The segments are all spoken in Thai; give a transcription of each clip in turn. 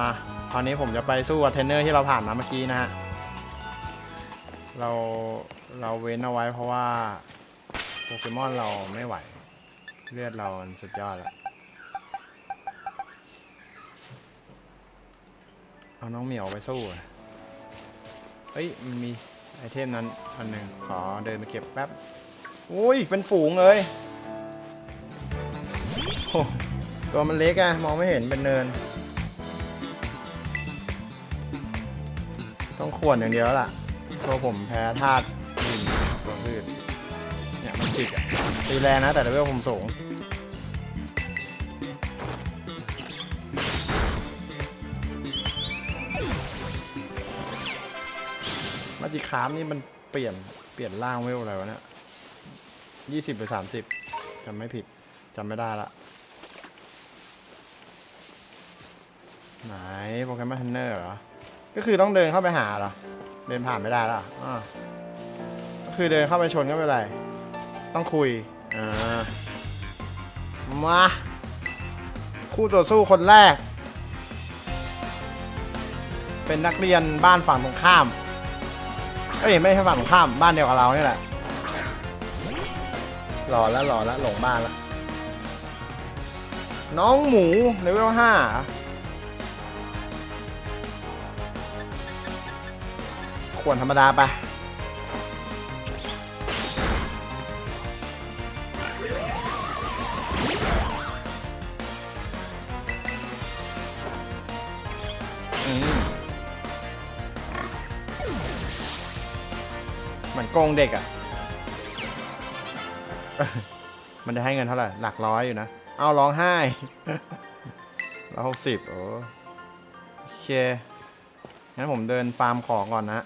มาคราวนี้ผมจะไปสู้กับเทรนเนอร์ที่เราผ่านมาเมื่อกี้นะฮะ เราเราเว้นเอาไว้เพราะว่าโปเกมอนเราไม่ไหว เลือดเราสุดยอดแล้วเอาน้องเหมียวไปสู้เฮ้ยมันมีไอเทมนั้นอันหนึ่งขอเดินไปเก็บแป๊บอุ้ยเป็นฝูงเลยโอ้ตัวมันเล็กอะมองไม่เห็นเป็นเนิน ต้องขวนอย่างเดียวล่ะตัวผมแพ้ธาตุดินตัวพืชเนี่ยมันจิกอะตีแรงนะแต่เลเวลผมสูงมาจิคามนี่มันเปลี่ยนเปลี่ยนร่างเวลอะไรวะเนี่ยยี่สิบหรือสามสิบจำไม่ผิดจำไม่ได้ละไหนโปเกมอนเทนเนอร์เหรอ ก็คือต้องเดินเข้าไปหาเหรอ เดินผ่านไม่ได้ละอ่าก็คือเดินเข้าไปชนก็ไม่เป็นไร ต้องคุย อ่า มา คู่ต่อสู้คนแรก เป็นนักเรียนบ้านฝั่งตรงข้าม เอ้ยไม่ใช่ฝั่งตรงข้าม บ้านเดียวกับเรานี่แหละ หล่อแล้วหล่อแล้วหลงบ้านแล้วน้องหมูเลเวลห้า ขวดธรรมดาไปมเหมือนโกงเด็กอะ่ะ มันจะให้เงินเท่าไหร่ หลักร้อยอยู่นะ เอาร้องไห้ร้อยหกสิบโอเค งั้นผมเดินฟาร์มของก่อนนะ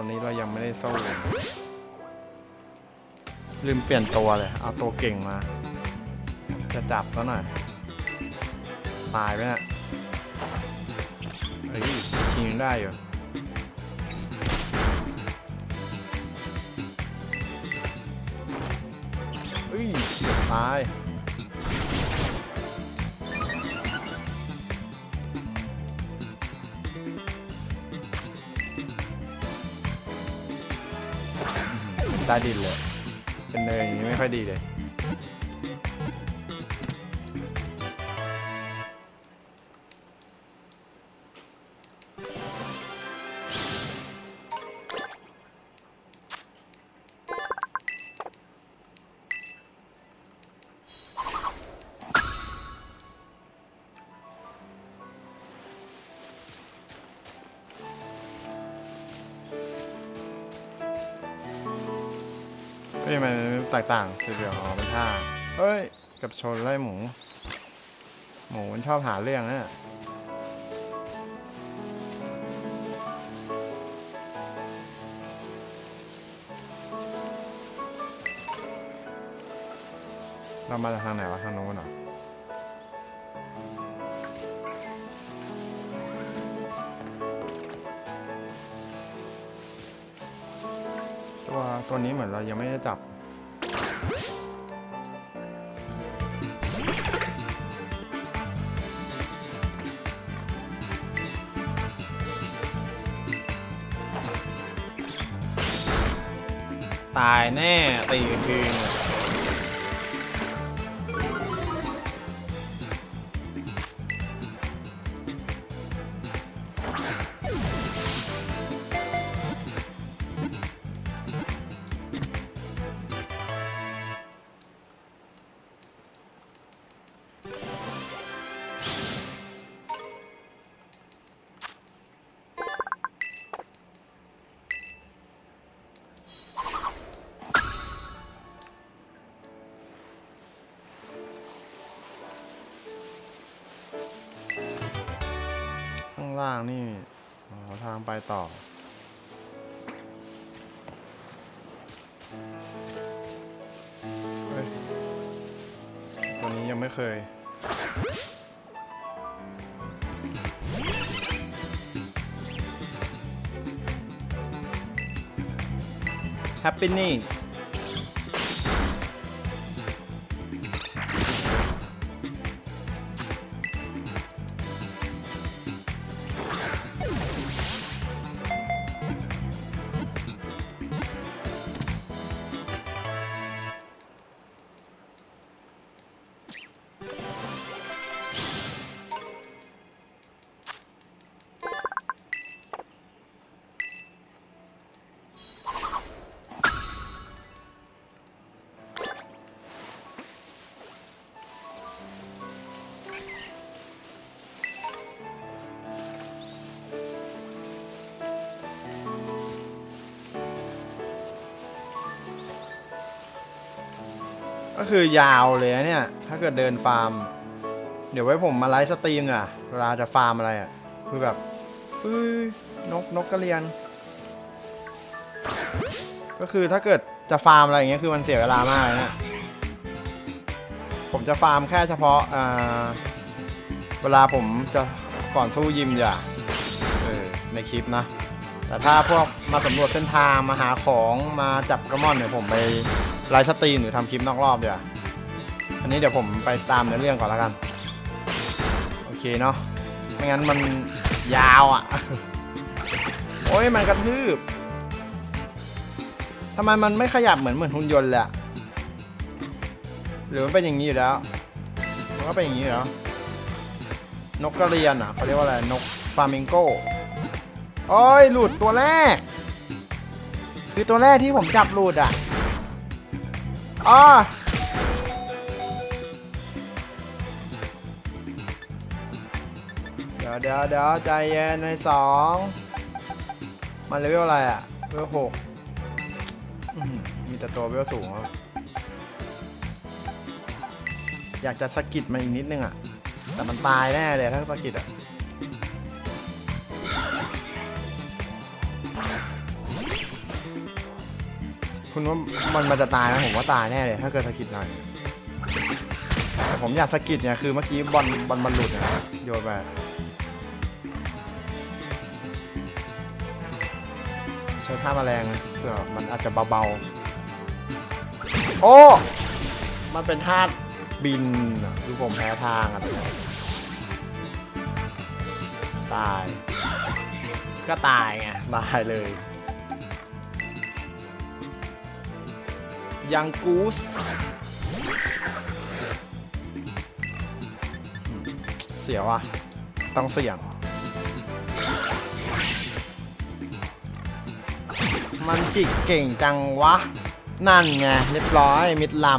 อนนี้เรายังไม่ได้สู้ลืมเปลี่ยนตัวเลย เอาตัวเก่งมา จะจับซะหน่อย ตายไปนะเฮ้ยชิงยังได้อยู่เฮ้ยเฉียตาย ใต้ดินเลย เป็นเนยอย่างนี้ไม่ค่อยดีเลย สีเดียวอ๋อเป็นท่าเฮ้ยกับชนไล่หมู หมูมันชอบหาเรื่องนะเนี่ยเรามาจากทางไหนวะทางโน้นเหรอตัวตัวนี้เหมือนเรายังไม่ได้จับายแน่ตีจริง ไปต่อ ตัวนี้ยังไม่เคย Happening คือยาวเลยเนี่ย ถ้าเกิดเดินฟาร์ม เดี๋ยวไว้ผมมาไลฟ์สตรีมอะ เวลาจะฟาร์มอะไรอะ คือแบบเอ้ยนกนกกระเรียน ก็คือถ้าเกิดจะฟาร์มอะไรอย่างเงี้ยคือมันเสียเวลามากเลยเนะผมจะฟาร์มแค่เฉพาะอ่าเวลาผมจะก่อนสู้ยิมอย่าเออในคลิปนะ แต่ถ้าพวกมาสำรวจเส้นทางมาหาของมาจับโปเกมอนเนี่ยผมไป ไลฟ์สตรีมหรือทำคลิปนอกรอบเดี๋ยวาอันนี้เดี๋ยวผมไปตามในเรื่องก่อนแล้วกัน โอเคเนาะไม่งั้นมันยาวอะ่ะ โอ้ยมันกระทืบทำไมมันไม่ขยับเหมือนเหมือนหุ่นยนต์เลยอะหรือมันเป็นอย่างนี้อยู่แล้ว มันก็เป็นอย่างนี้อยู่แล้ว นกกระเรียนอะเขาเรียกว่าอะไร นกฟามิงโกโอ้ยหลุดตัวแรก คือตัวแรกที่ผมจับหลุดอะ อ๋อเดี๋ยวเดี๋ยวเดี๋ยวใจเย็นในสองมันเลเวลอะไรอะเลเวลหกอื้อหือมีแต่ตัวเลเวลสูงอะอยากจะสะกิดมันอีกนิดนึงอะ แต่มันตายแน่เลยถ้าสะกิดอะ คุณว่ามันมันจะตายไหมผมว่าตายแน่เลย ถ้าเกิดสะกิดหน่อยแต่ผมอยากสะกิดเนี่ยคือเมื่อกี้บอลบอลมันหลุดนะโยนไปใช้ท่าแมลงเพื่อมันอาจจะเบาๆ โอ้ มันเป็นท่าบินอะคือผมแพ้ทางอะตาย ก็ตายไงตายเลย ยังกูสเสียวอะ ต้องเสี่ยง มันจิกเก่งจังวะ นั่นไง เรียบร้อย มิดลำ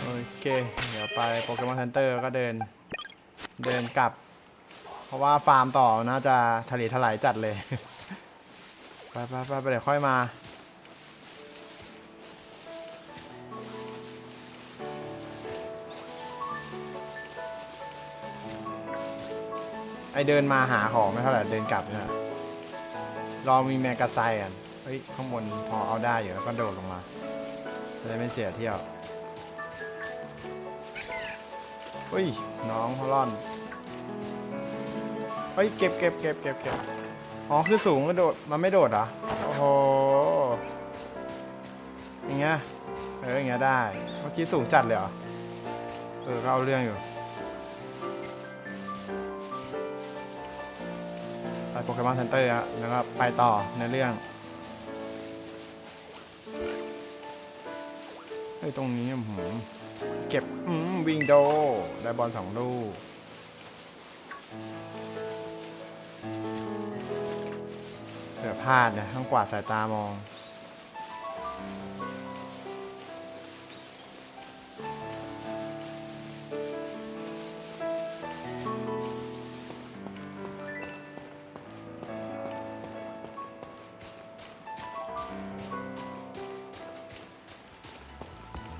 โอเค เดี๋ยวไปโปเกมอนเซ็นเตอร์ก็เดิน เดินกลับ เพราะว่าฟาร์มต่อน่าจะทะเลถลายจัดเลย ไปไปไปไปเดี๋ยวค่อยมา ไอเดินมาหาของไม่เท่าไหร่เดินกลับเนี่ยรอมีแมกกาไซกันเฮ้ยข้างบนพอเอาได้อยู่แล้วก็โดดลงมาจะได้ไม่เสียเที่ยวเฮ้ยน้องเขาล่อนเฮ้ยเก็บเก็บเก็บเก็บเก็บ อ๋อ คือสูงก็โดด มันไม่โดดเหรอโอ้โห อย่างเงี้ย เออ อย่างเงี้ยได้ เมื่อกี้สูงจัดเลยเหรอ เออ ก็เอาเรื่องอยู่ ไปโปเกมอนเซ็นเตอร์อะแล้วก็ไปต่อในเรื่องเฮ้ยตรงนี้หือเก็บ อืม วิงโด ได้บอลสองลูก พลาดเนี่ยต้องกวาดสายตามอง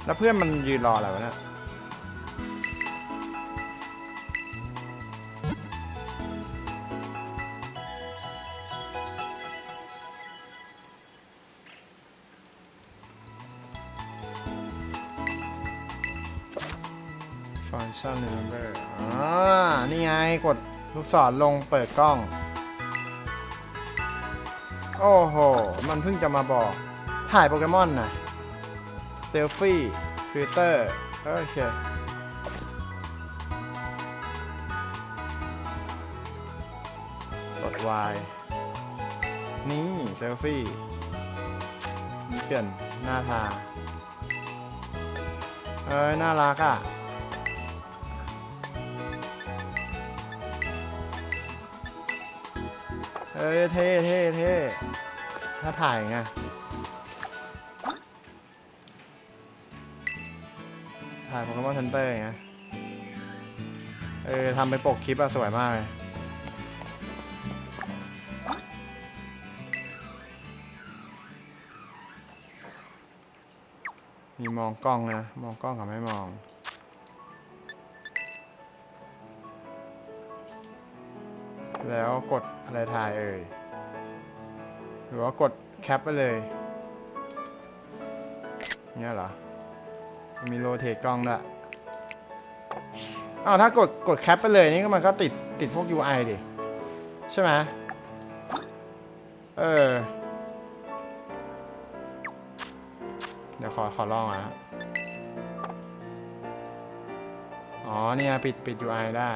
แล้วเพื่อนมันยืนรออะไรวะเนี่ย ศรลงเปิดกล้อง โอ้โห มันเพิ่งจะมาบอก ถ่ายโปเกมอนนะเซลฟี่ฟิลเตอร์โอเคกด Y นี่เซลฟี่เปลี่ยนหน้าทาเอ้ยน่ารักอะ อ้ยเท่เท่เท่ถ้าถ่ายไงถ่ายโปเกมอนเซ็นเตอร์ไงเออทำเป็นปกคลิปอะสวยมากเลยมีมองกล้องนะ มองกล้องกับไม่มอง แล้วกดอะไรถ่ายเอ่ย หรือว่ากดแคปไปเลย เนี่ยเหรอ มีโรเทตกล้องด้วยอ้าวถ้ากดกดแคปไปเลยนี่ก็มันก็ติดติดพวก UI ดิ ใช่ไหมเออ เดี๋ยวขอขอลองอะอ๋อเนี่ย ปิดปิด UI ได้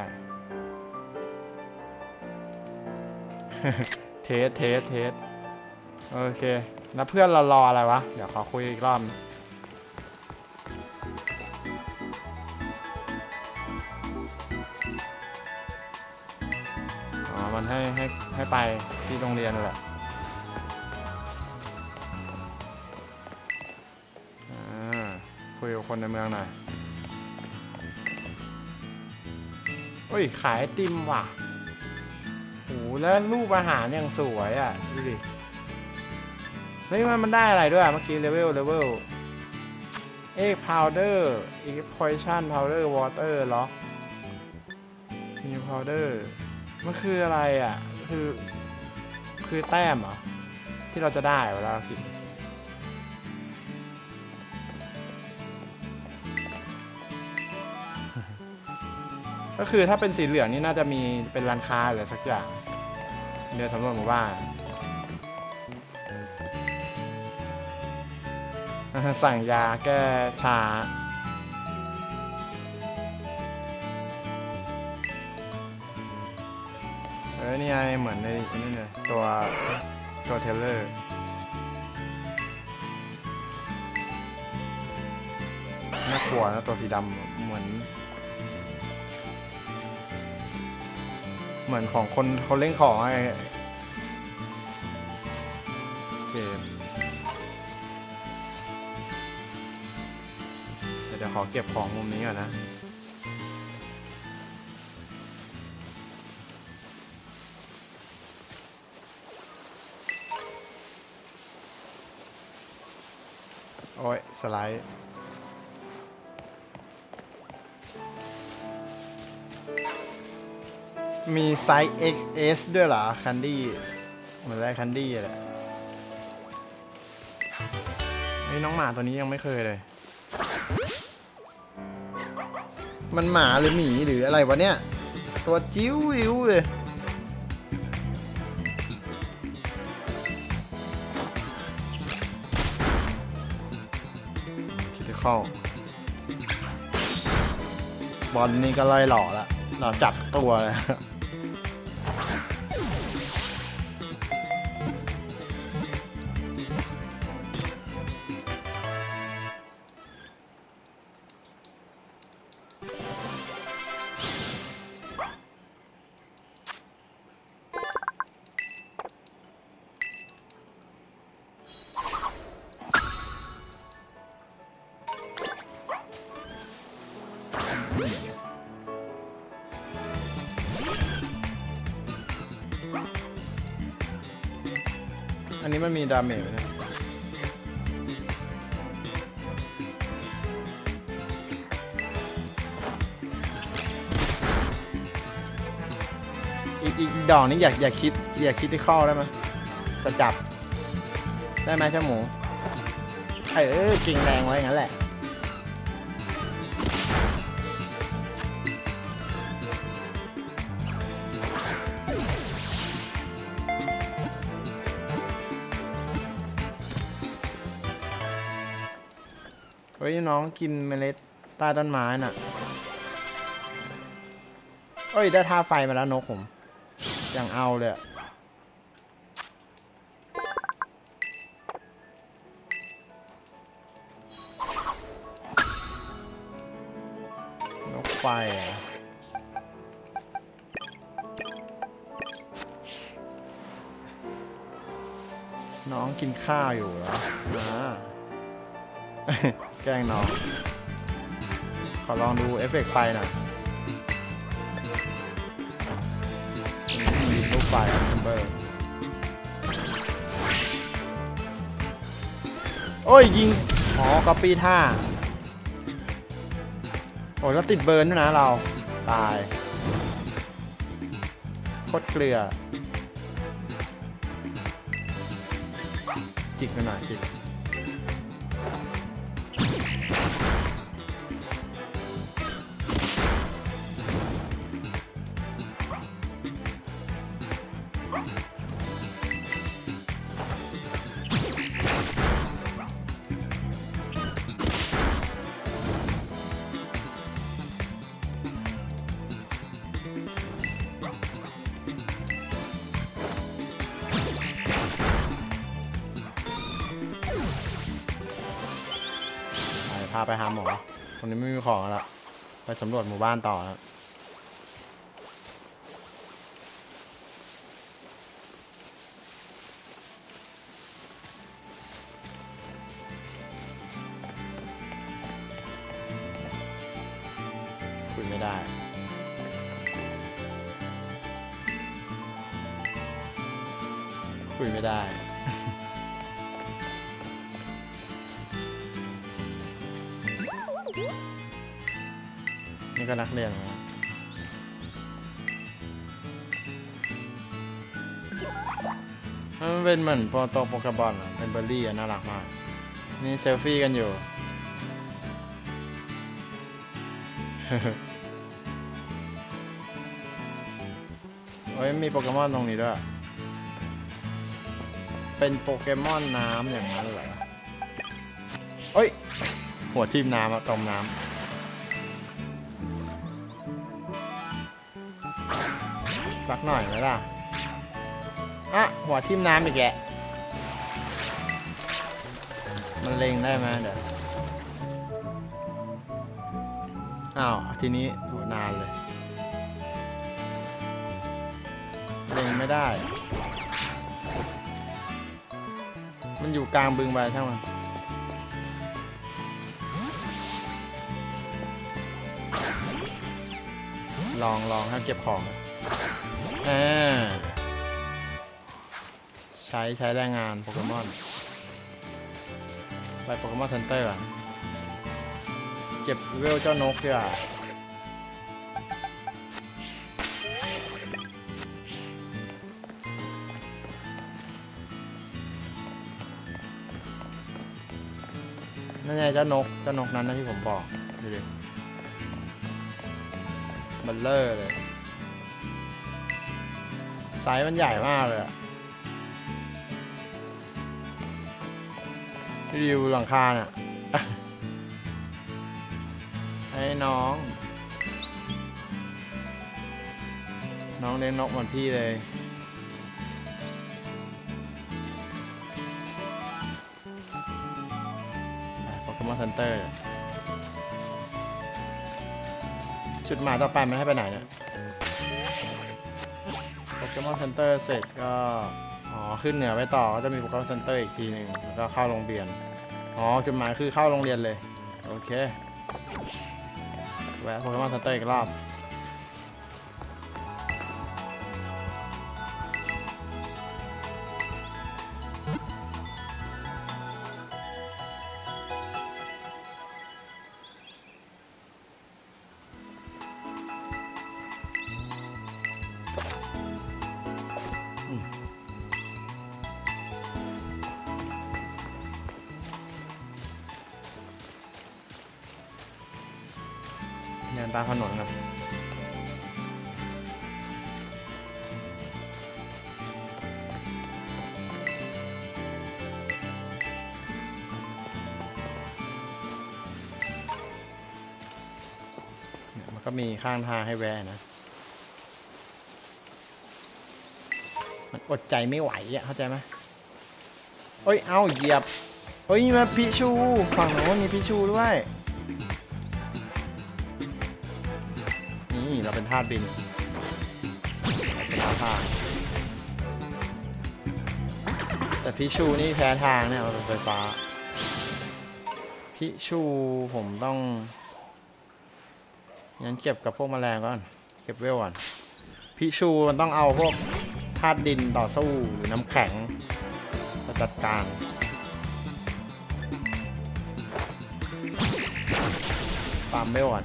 เทสเทสเทสโอเค แล้วเพื่อนเรารออะไรวะ เดี๋ยวขอคุยอีกรอบอ๋อมันให้ให้ให้ไปที่โรงเรียนนั่นแหละอ่าคุยกับคนในเมืองหน่อยโอ้ย ขายไอติมว่ะ โหแล้วรูปอาหารอย่างสวยอะ ดูดิเฮ้ยมันมันได้อะไรด้วยอะเมื่อกี้เลเวลเลเวลเอ็กพาวเดอร์อีกพอยชั่นพาวเดอร์วอเตอร์ล็อกมีพาวเดอร์มันคืออะไรอะ คือ คือแต้มเหรอ ที่เราจะได้เวลาเรากิน ก็คือถ้าเป็นสีเหลืองนี่น่าจะมีเป็นร้านค้าหรือสักอย่างเดินสำรวจหมู่บ้านสั่งยาแก้ชาเออนี่ไงเหมือนในนี่เลยตัวตัวเทเลอร์น่ากลัวนะตัวสีดำ เหมือนของคนคนเล่นของไอเกมเดี๋ยวขอเก็บของมุมนี้ก่อนนะโอ้ยสไลด์ มีไซส์ XS ด้วยเหรอ คันดี้เหมือนไรคันดี้แหละไอ้น้องหมาตัวนี้ยังไม่เคยเลย มันหมาหรือหมีหรืออะไรวะเนี่ย ตัวจิ้ววิวเลยคิดจะเข้าบอลนี่ก็ไล่หล่อละหล่อจับตัวเลย อีกดอกนี้อยากอยากคิดอยากคิดที่ข้อได้ไหมจะจับ ได้ไหมใช่าหมู เออกิ่งแรงไว้งั้นแหละ เฮ้ยน้องกินเมล็ดใต้ต้นไม้น่ะเฮ้ย ได้ท่าไฟมาแล้วนกผม อย่างเอาเลยนกไฟน้องกินข้าวอยู่เหรออ่าแกล้งน้อง ขอลองดูเอฟเฟกต์ไฟหน่อย ยิงลูกไฟอะเบอร์โอ้ย ยิง อ๋อก็ปี้ท่า โอ้ยแล้วติดเบิร์นด้วยนะเรา ตาย โคตรเกลือ จิกหน่อยจิก พาไปหาหมอตรงนี้ไม่มีของแล้ว ไปสำรวจหมู่บ้านต่อแล้ว เป็นเหมือนโปรโตโปเกบอลเป็นเบอร์รี่น่ารักมาก นี่เซลฟี่กันอยู่โอ้ยมีโปเกมอนตรงนี้ด้วย เป็นโปเกมอนน้ำอย่างนั้นเหรอเอ้ย หัวทิ่มน้ำอะจมน้ำสักหน่อยไหมล่ะ อะหัวทิ่มน้ำอีกแกะมันเล็งได้ไหมเดี๋ยว อ้าว ทีนี้โหนานเลย เล็งไม่ได้ มันอยู่กลางบึงไปช่างมันลองลองให้เก็บของอ่า ใช้ใช้แรงงานโปเกมอนไปโปเกมอนเซ็นเตอร์เก็บเวลเจ้านกดีกว่านั่นไงเจ้านกเจ้านกนั้นนะที่ผมบอกดูดิมันเลอร์เลยไซส์มันใหญ่มากเลยอะ รีวิวหลังคาเนี่ยให้น้อง น้องเลี้ยงนกเหมือนพี่เลย โปเกมอนเซ็นเตอร์ จุดหมายต่อไปมันให้ไปไหนเนี่ย โปเกมอนเซ็นเตอร์เสร็จก็ อ๋อขึ้นเหนือไปต่อก็จะมีโปเกมเซ็นเตอร์อีกทีหนึ่งแล้วก็เข้าโรงเรียนอ๋อจุดหมายคือเข้าโรงเรียนเลย โอเคแวะโปเกมเซ็นเตอร์อีกรอบ มีข้างทางให้แวะนะ มันอดใจไม่ไหวอะเข้าใจไหมเอ้ย เอาเหยียบเอ้ยมาพิชู ฝั่งโน้นมีพิชูด้วย นี่เราเป็นทาสบินเป็นาทางแต่พิชูนี่แพ้ทางเนี่ยเราเป็นไฟฟ้า พิชูผมต้อง งั้นเก็บกับพวกแมลงก่อน เก็บเวลก่อน พิชูมันต้องเอาพวกธาตุดินต่อสู้หรือน้ำแข็งมาจัดการฟาร์มเวลก่อน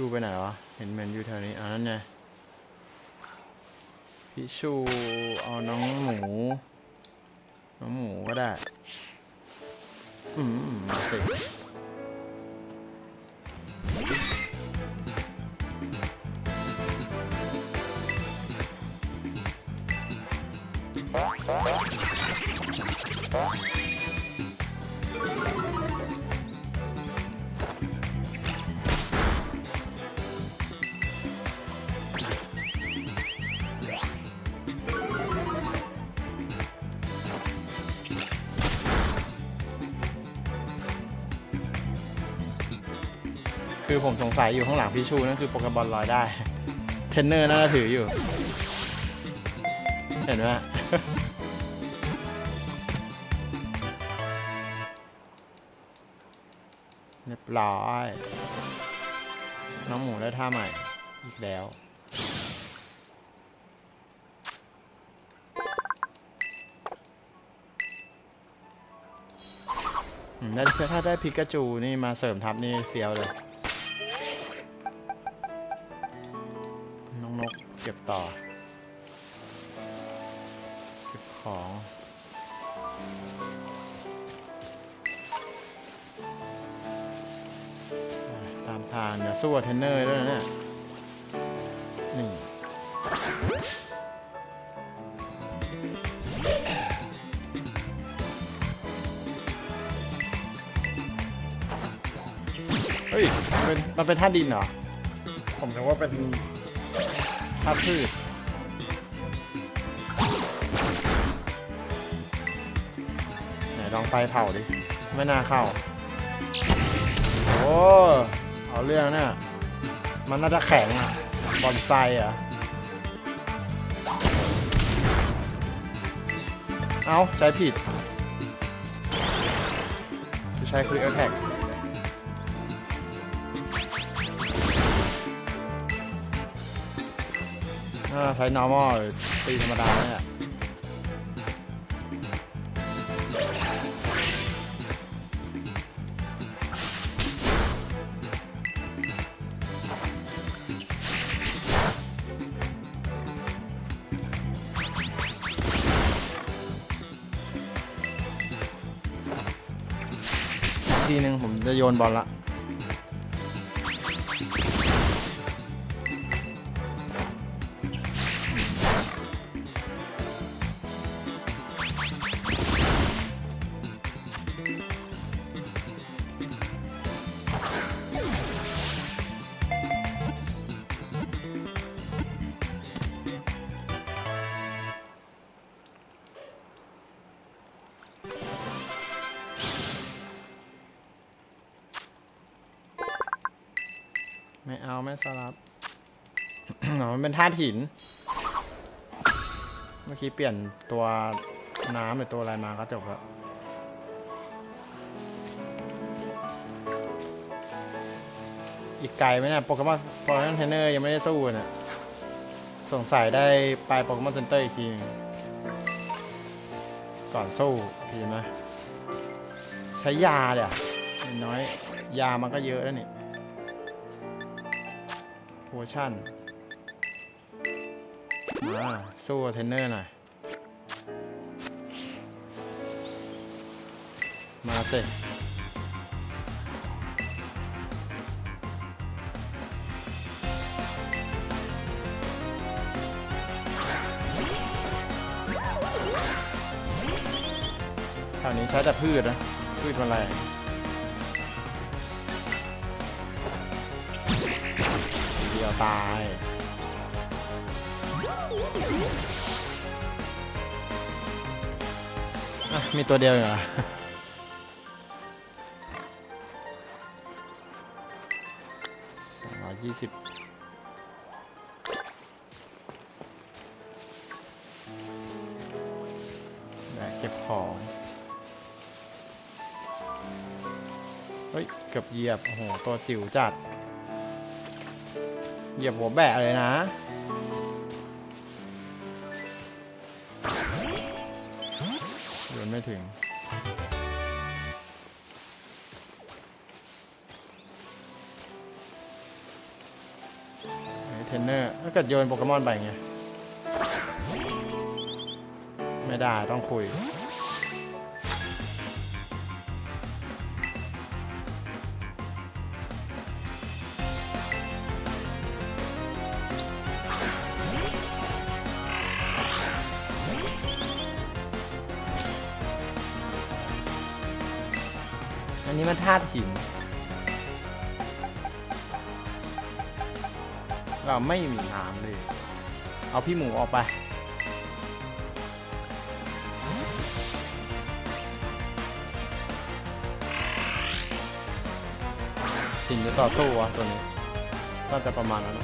ชูไปไหนวะ เห็นเหมือนอยู่แถวนี้อ่านั่นไงพิชูเอาน้องหมู น้องหมูก็ได้ อืมมาสิ คือผมสงสัยอยู่ข้างหลังพี่ชูนั่นคือโปเกมอนลอยได้ เทนเนอร์น่าจะถืออยู่ เห็นไหมเรียบร้อย น้องหมูได้ท่าใหม่ อีกแล้วอืมได้ถ้าได้พิกาจูนี่มาเสริมทัพนี่เฟี้ยวเลย กเก็บต่อ เก็บของ ตามทางเดี๋ยวสู้กับเทนเนอร์ด้วยนะเนี่ยนี่เฮ้ย มันเป็นมันเป็นธาดินเหรอ ผมนึกว่าเป็น ธาพืชไหนลองไฟเผาดิ ไม่น่าเข้า โอ้เอาเรื่องเนี่ยมันน่าจะแข็งอะบอนไซอะเอาใช้ผิด จะใช้คลิกแท็ก อ่าใช้ normal หรือตีธรรมดาเนี่ยทีหนึ่งผมจะโยนบอลละ หิน เมื่อกี้เปลี่ยนตัวน้ำหรือตัวอะไรมาก็จบแล้วอีกไกลไหมเนี่ยโปเกมอนโปเกมอนเทรนเนอร์ยังไม่ได้สู้เนี่ยสงสัยได้ไปโปเกมอนเซ็นเตอร์อีกทีนึงก่อนสู้ดีไหมใช้ยาเดี๋ยวน้อย ยามันก็เยอะแล้วนี่โพชั่น มาสู้กับเทรนเนอร์หน่อย มาสิแถวนี้ใช้แต่พืชนะ พืชอะไรเดียวตาย อะมีตัวเดียวเหรอ สองร้อยยี่สิบแบกเก็บของ เฮ้ย เกือบเหยียบ โอ้โห ตัวจิ๋วจัด เหยียบหัวแบะเลยนะ ไม่ถึง เทรนเนอร์ถ้าเกิดโยนโปเกมอนไปไง ไม่ได้ต้องคุย นี้มันธาตุหิน เราไม่มีน้ำเลย เอาพี่หมูออกไป หินจะต่อสู้วะตัวนี้ก็จะประมาณนั้น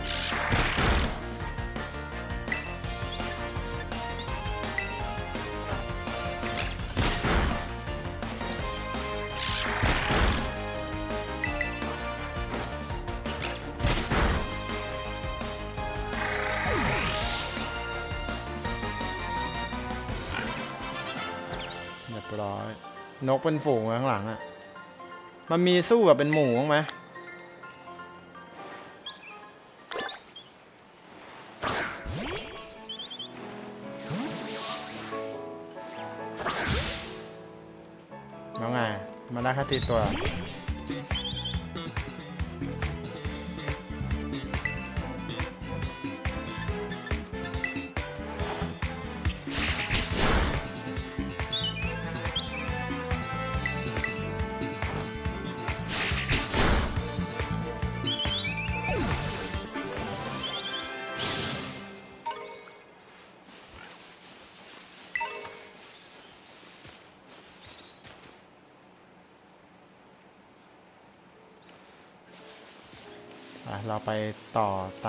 นกเป็นฝูงข้างหลังอะมันมีสู้แบบเป็นหมูบ้างไหมแล้วไงมันได้แค่ตีตัว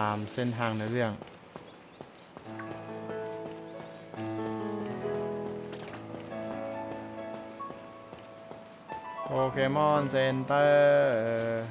ามเส้นทางในเรื่อง โปเกมอนเซ็นเตอร์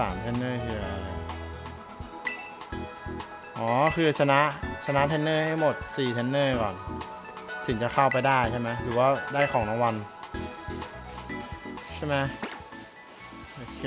สามเทนเนอร์คืออะไรอ๋อ คือชนะชนะเทนเนอร์ให้หมด4เทนเนอร์ก่อน ถึงจะเข้าไปได้ใช่ไหมหรือว่าได้ของรางวัลใช่ไหมโอเค